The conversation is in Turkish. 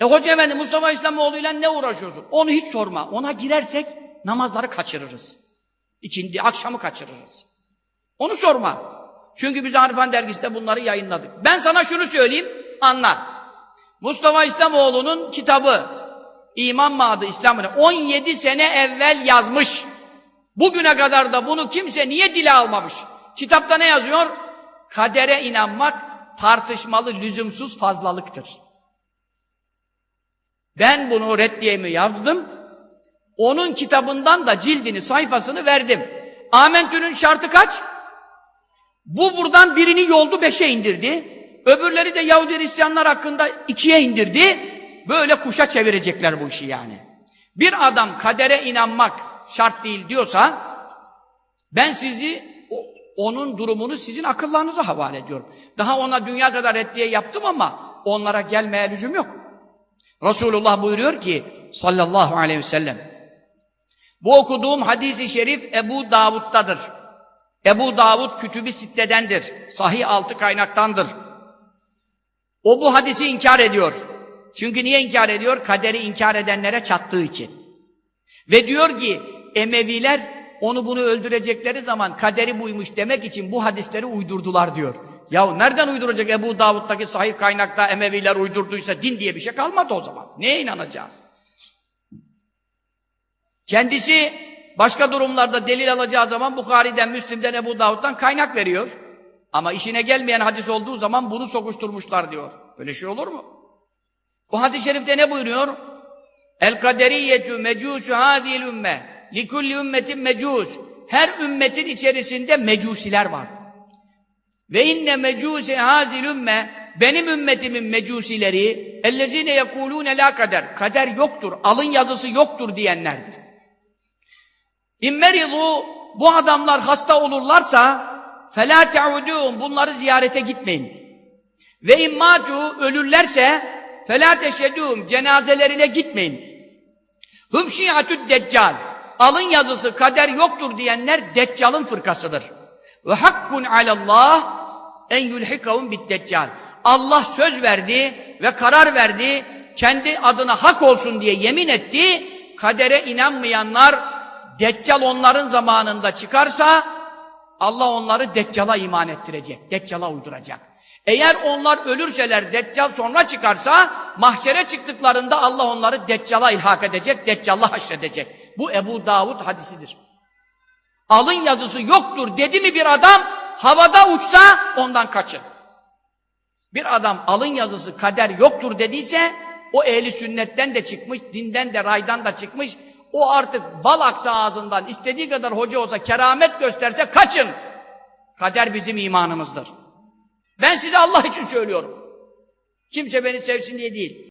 E hoca efendi Mustafa İslamoğlu ile ne uğraşıyorsun? Onu hiç sorma. Ona girersek namazları kaçırırız. İkindi, akşamı kaçırırız. Onu sorma. Çünkü biz Arifan dergisinde bunları yayınladık. Ben sana şunu söyleyeyim, anla. Mustafa İslamoğlu'nun kitabı, İman mı adı İslam'ın 17 sene evvel yazmış. Bugüne kadar da bunu kimse niye dile almamış? Kitapta ne yazıyor? Kadere inanmak tartışmalı, lüzumsuz fazlalıktır. Ben bunu reddiyemi yazdım. Onun kitabından da cildini, sayfasını verdim. Amentü'nün şartı kaç? Bu buradan birini yoldu beşe indirdi. Öbürleri de Yahudi Hristiyanlar hakkında ikiye indirdi. Böyle kuşa çevirecekler bu işi yani. Bir adam kadere inanmak şart değil diyorsa ben sizi onun durumunu sizin akıllarınıza havale ediyorum. Daha ona dünya kadar reddiye yaptım ama onlara gelmeye lüzum yok. Resulullah buyuruyor ki sallallahu aleyhi ve sellem bu okuduğum hadisi şerif Ebu Davud'dadır. Ebu Davud kütübü sittedendir. Sahih altı kaynaktandır. O bu hadisi inkar ediyor. Çünkü niye inkar ediyor? Kaderi inkar edenlere çattığı için. Ve diyor ki Emeviler onu bunu öldürecekleri zaman kaderi buymuş demek için bu hadisleri uydurdular diyor. Ya nereden uyduracak Ebu Davud'daki sahih kaynakta Emeviler uydurduysa din diye bir şey kalmadı o zaman. Neye inanacağız? Kendisi başka durumlarda delil alacağı zaman Bukhari'den, Müslim'den, Ebu Davud'dan kaynak veriyor. Ama işine gelmeyen hadis olduğu zaman bunu sokuşturmuşlar diyor. Böyle şey olur mu? Bu hadis-i şerifte ne buyuruyor? El kaderiyetü mecusu hadil ümme. Likulli ümmetin mecus. Her ümmetin içerisinde mecusiler var. Ve inne mecuse hazil ümme benim ümmetimin mecusileri ellezine yekulune la kader. Kader yoktur, alın yazısı yoktur diyenlerdir. İmmerizu bu adamlar hasta olurlarsa felâ te'udûn bunları ziyarete gitmeyin. Ve immâtu ölürlerse felâ teşhedûm cenazelerine gitmeyin. Hüm şiatü deccal alın yazısı kader yoktur diyenler deccalın fırkasıdır. Ve hakkun alallah en yulhikahum bid deccal. Allah söz verdi ve karar verdi kendi adına hak olsun diye yemin etti. Kadere inanmayanlar Deccal onların zamanında çıkarsa Allah onları Deccal'a iman ettirecek. Deccal'a uyduracak. Eğer onlar ölürseler Deccal sonra çıkarsa mahşere çıktıklarında Allah onları Deccal'a ilhak edecek, Deccal'a haşredecek. Bu Ebu Davud hadisidir. Alın yazısı yoktur dedi mi bir adam havada uçsa ondan kaçın. Bir adam alın yazısı kader yoktur dediyse o ehli sünnetten de çıkmış, dinden de raydan da çıkmış. O artık bal aksa ağzından istediği kadar hoca olsa keramet gösterse kaçın. Kader bizim imanımızdır. Ben size Allah için söylüyorum. Kimse beni sevsin diye değil.